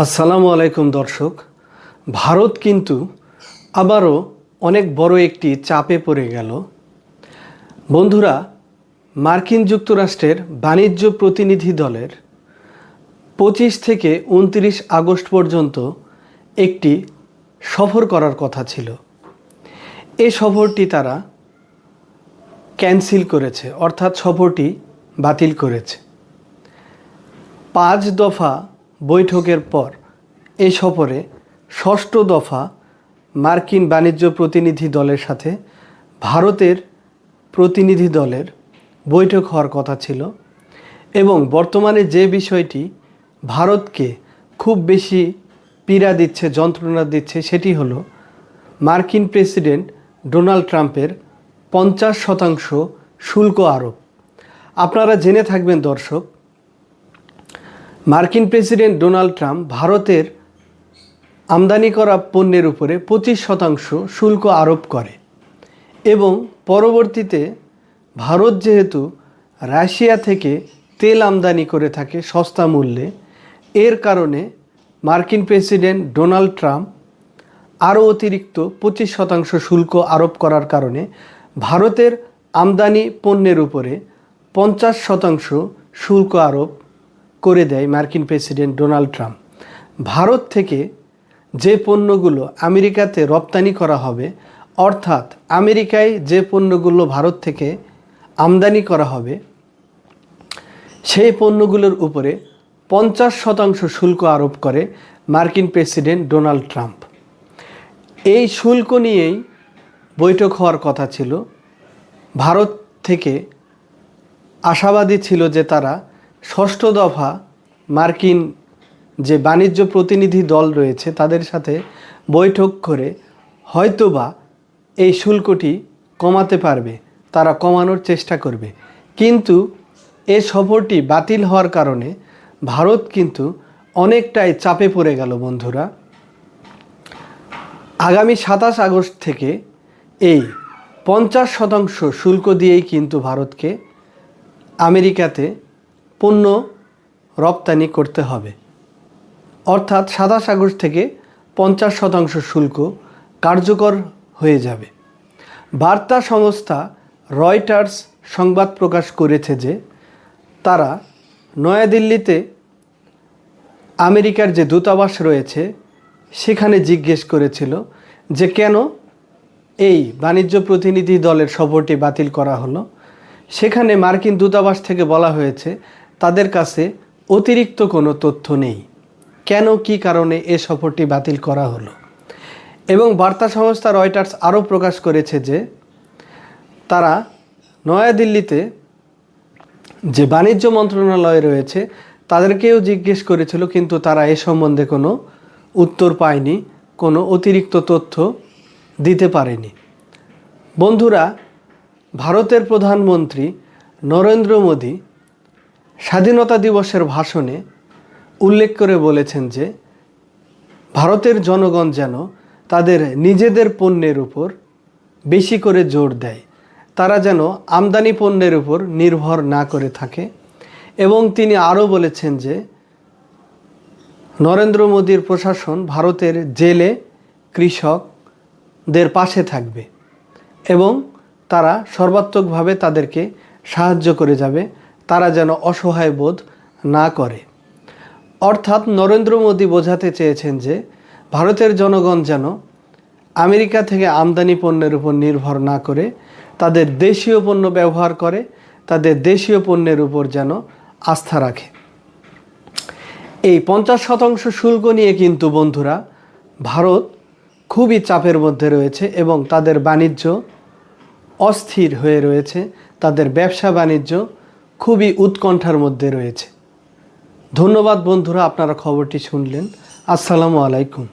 আসসালামু আলাইকুম দর্শক। ভারত কিন্তু আবারও অনেক বড় একটি চাপে পড়ে গেল। বন্ধুরা, মার্কিন যুক্তরাষ্ট্রের বাণিজ্য প্রতিনিধি দলের পঁচিশ থেকে উনত্রিশ আগস্ট পর্যন্ত একটি সফর করার কথা ছিল। এ সফরটি তারা ক্যান্সেল করেছে, অর্থাৎ সফরটি বাতিল করেছে। পাঁচ দফা বৈঠকের পর এই সফরে ষষ্ঠ দফা মার্কিন বাণিজ্য প্রতিনিধি দলের সাথে ভারতের প্রতিনিধি দলের বৈঠক হওয়ার কথা ছিল এবং বর্তমানে যে বিষয়টি ভারতকে খুব বেশি পীড়া দিচ্ছে, যন্ত্রণা দিচ্ছে সেটি হলো মার্কিন প্রেসিডেন্ট ডোনাল্ড ট্রাম্পের পঞ্চাশ শতাংশ শুল্ক আরোপ। আপনারা জেনে থাকবেন দর্শক মার্কিন প্রেসিডেন্ট ডোনাল্ড ট্রাম্প ভারতের আমদানি করা পণ্যের উপরে পঁচিশ শতাংশ শুল্ক আরোপ করে। এবং পরবর্তীতে ভারত যেহেতু রাশিয়া থেকে তেল আমদানি করে থাকে সস্তা মূল্যে, এর কারণে মার্কিন প্রেসিডেন্ট ডোনাল্ড ট্রাম্প আরও অতিরিক্ত পঁচিশ শতাংশ শুল্ক আরোপ করার কারণে ভারতের আমদানি পণ্যের উপরে পঞ্চাশ শতাংশ শুল্ক আরোপ করে দেয় মার্কিন প্রেসিডেন্ট ডোনাল্ড ট্রাম্প। ভারত থেকে যে পণ্যগুলো আমেরিকাতে রপ্তানি করা হবে, অর্থাৎ আমেরিকায় যে পণ্যগুলো ভারত থেকে আমদানি করা হবে, সেই পণ্যগুলোর উপরে পঞ্চাশ শতাংশ শুল্ক আরোপ করে মার্কিন প্রেসিডেন্ট ডোনাল্ড ট্রাম্প। এই শুল্ক নিয়েই বৈঠক হওয়ার কথা ছিল। ভারত থেকে আশাবাদী ছিল যে তারা ষষ্ঠ দফা মার্কিন যে বাণিজ্য প্রতিনিধি দল রয়েছে তাদের সাথে বৈঠক করে হয়তোবা এই শুল্কটি কমাতে পারবে, তারা কমানোর চেষ্টা করবে। কিন্তু এ সফরটি বাতিল হওয়ার কারণে ভারত কিন্তু অনেকটাই চাপে পড়ে গেল, বন্ধুরা। আগামী সাতাশ আগস্ট থেকে এই পঞ্চাশ শতাংশ শুল্ক দিয়েই কিন্তু ভারতকে আমেরিকাতে পণ্য রপ্তানি করতে হবে। অর্থাৎ সাতাশ আগস্ট থেকে পঞ্চাশ শতাংশ শুল্ক কার্যকর হয়ে যাবে। বার্তা সংস্থা রয়টার্স সংবাদ প্রকাশ করেছে যে, তারা নয়াদিল্লিতে আমেরিকার যে দূতাবাস রয়েছে, সেখানে জিজ্ঞেস করেছিল যে কেন এই বাণিজ্য প্রতিনিধি দলের সফরটি বাতিল করা হলো। সেখানে মার্কিন দূতাবাস থেকে বলা হয়েছে তাদের কাছে অতিরিক্ত কোনো তথ্য নেই। কেন, কি কারণে এ সফরটি বাতিল করা হলো? এবং বার্তা সংস্থা রয়টার্স আরও প্রকাশ করেছে যে, তারা নয়াদিল্লিতে যে বাণিজ্য মন্ত্রণালয় রয়েছে, তাদেরকেও জিজ্ঞেস করেছিল, কিন্তু তারা এ সম্বন্ধে কোনো উত্তর পায়নি, কোনো অতিরিক্ত তথ্য দিতে পারেনি। বন্ধুরা, ভারতের প্রধানমন্ত্রী নরেন্দ্র মোদী স্বাধীনতা দিবসের ভাষণে উল্লেখ করে বলেছেন যে, ভারতের জনগণ যেন তাদের নিজেদের পণ্যের উপর বেশি করে জোর দেয়। তারা যেন আমদানি পণ্যের উপর নির্ভর না করে থাকে। এবং তিনি আরও বলেছেন যে, নরেন্দ্র মোদীর প্রশাসন ভারতের জেলে কৃষকদের পাশে থাকবে এবং তারা সর্বাত্মকভাবে তাদেরকে সাহায্য করে যাবে। তারা যেন অসহায় বোধ না করে। অর্থাৎ নরেন্দ্র মোদী বোঝাতে চেয়েছেন যে, ভারতের জনগণ যেন আমেরিকা থেকে আমদানি পণ্যের উপর নির্ভর না করে, তাদের দেশীয় পণ্য ব্যবহার করে, তাদের দেশীয় পণ্যের উপর যেন আস্থা রাখে। এই পঞ্চাশ শতাংশ শুল্ক নিয়ে কিন্তু বন্ধুরা, ভারত খুবই চাপের মধ্যে রয়েছে এবং তাদের বাণিজ্য অস্থির হয়ে রয়েছে, তাদের ব্যবসা বাণিজ্য খুবই উৎকণ্ঠার মধ্যে রয়েছে। ধন্যবাদ বন্ধুরা আপনারা খবরটি শুনলেন। আসসালামু আলাইকুম।